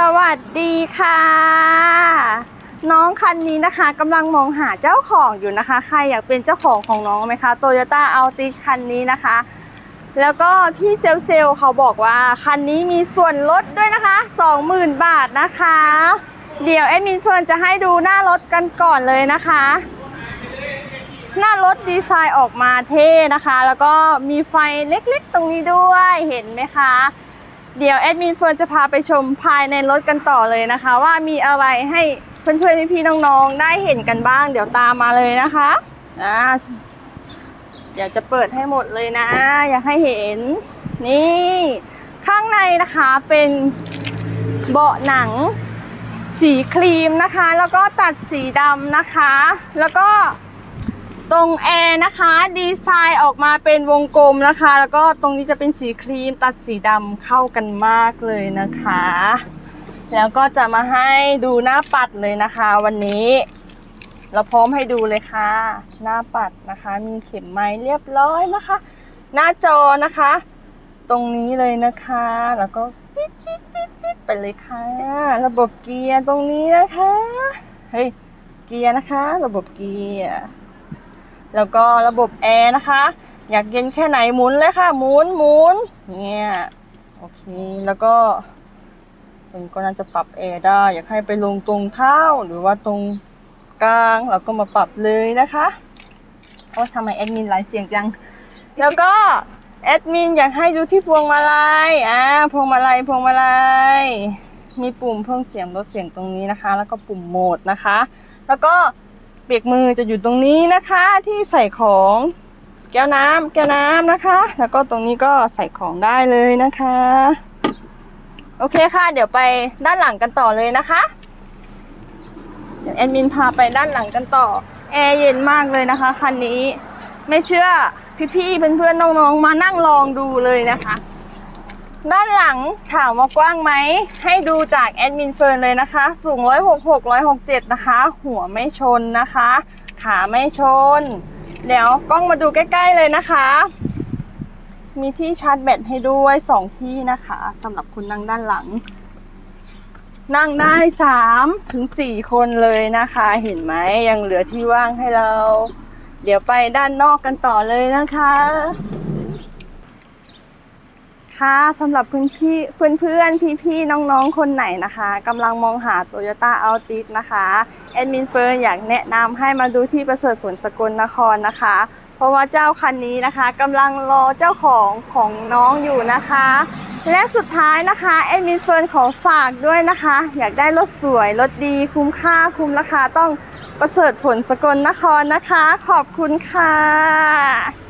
สวัสดีค่ะ น้องคันนี้นะคะกำลังมองหาเจ้าของอยู่นะคะ ใครอยากเป็นเจ้าของของน้องไหมคะโตโยต้าอัลติคันนี้นะคะ แล้วก็พี่เซลเซลเขาบอกว่า คันนี้มีส่วนลดด้วยนะคะ 20,000 บาทนะคะ เดี๋ยวแอดมินเฟิร์นจะให้ดูหน้ารถกันก่อนเลยนะคะ หน้ารถดีไซน์ออกมาเท่นะคะ แล้วก็มีไฟเล็กๆตรงนี้ด้วยเห็นไหมคะ เดี๋ยวแอดมินเฟิร์นจะพาไปชมภายในรถกันต่อเลยนะคะ ว่ามีอะไรให้เพื่อนๆพี่ๆน้องๆได้เห็นกันบ้าง เดี๋ยวตามมาเลยนะคะอ่าเดี๋ยวจะเปิดให้หมดเลยนะ อยากให้เห็น นี่ ข้างในนะคะเป็นเบาะหนังสีครีมนะคะ แล้วก็ตัดสีดำนะคะ แล้วก็ ตรงแอร์นะคะ ดีไซน์ออกมาเป็นวงกลมนะคะ แล้วก็ตรงนี้จะเป็นสีครีมตัดสีดำเข้ากันมากเลยนะคะ แล้วก็จะมาให้ดูหน้าปัดเลยนะคะ วันนี้ เราพร้อมให้ดูเลยค่ะ หน้าปัดนะคะ มีเข็มไม้เรียบร้อยนะคะ หน้าจอนะคะ ตรงนี้เลยนะคะ แล้วก็ติ๊ดติ๊ดติ๊ดติ๊ดไปเลยค่ะ ระบบเกียร์ตรงนี้นะคะเฮ้ยเกียร์นะคะ ระบบเกียร์ แล้วก็ระบบแอร์นะคะ อยากเย็นแค่ไหนหมุนเลยค่ะ หมุนหมุนเนี่ยโอเคแล้วก็มันก็น่าจะปรับแอร์ได้ อยากให้ไปลงตรงเท้าหรือว่าตรงกลางเราก็มาปรับเลยนะคะโอ้ทำไมแอดมินหลายเสียงจัง แล้วก็แอดมินอยากให้ดูที่พวงมาลัยอ่าพวงมาลัยพวงมาลัยมีปุ่มเพิ่มเสียงลดเสียงตรงนี้นะคะ แล้วก็ปุ่มโหมดนะคะ แล้วก็ เปียกมือจะอยู่ตรงนี้นะคะที่ใส่ของแก้วน้ำแก้วน้ำนะคะ แล้วก็ตรงนี้ก็ใส่ของได้เลยนะคะ โอเคค่ะ เดี๋ยวไปด้านหลังกันต่อเลยนะคะเดี๋ยวแอดมินพาไปด้านหลังกันต่อแอร์เย็นมากเลยนะคะคันนี้ ไม่เชื่อพี่ๆเพื่อนๆน้องๆมานั่งลองดูเลยนะคะ ด้านหลังถามว่ากว้างไหม ให้ดูจากแอดมินเฟิร์นเลยนะคะ สูง 166 167 นะคะ หัวไม่ชนนะคะ ขาไม่ชน เดี๋ยวกล้องมาดูใกล้ ๆเลยนะคะ มีที่ชาร์จแบตให้ด้วย 2 ที่นะคะสำหรับคุณนั่งด้านหลัง นั่งได้3ถึง4คนเลยนะคะ เห็นไหมยังเหลือที่ว่างให้เรา เดี๋ยวไปด้านนอกกันต่อเลยนะคะ ค่ะสำหรับเพื่อนพี่เพื่อนเพื่อนพี่พี่ๆน้องๆ คนไหนนะคะกำลังมองหา Toyota Altis นะคะแอดมินเฟิร์นอยากแนะนำให้มาดูที่ประเสริฐผลสกลนครนะคะ เพราะว่าเจ้าคันนี้นะคะกำลังรอเจ้าของของน้องอยู่นะคะ และสุดท้ายนะคะแอดมินเฟิร์นขอฝากด้วยนะคะ อยากได้รถสวยรถดีคุ้มค่าคุ้มราคาต้องประเสริฐผลสกลนครนะคะ ขอบคุณค่ะ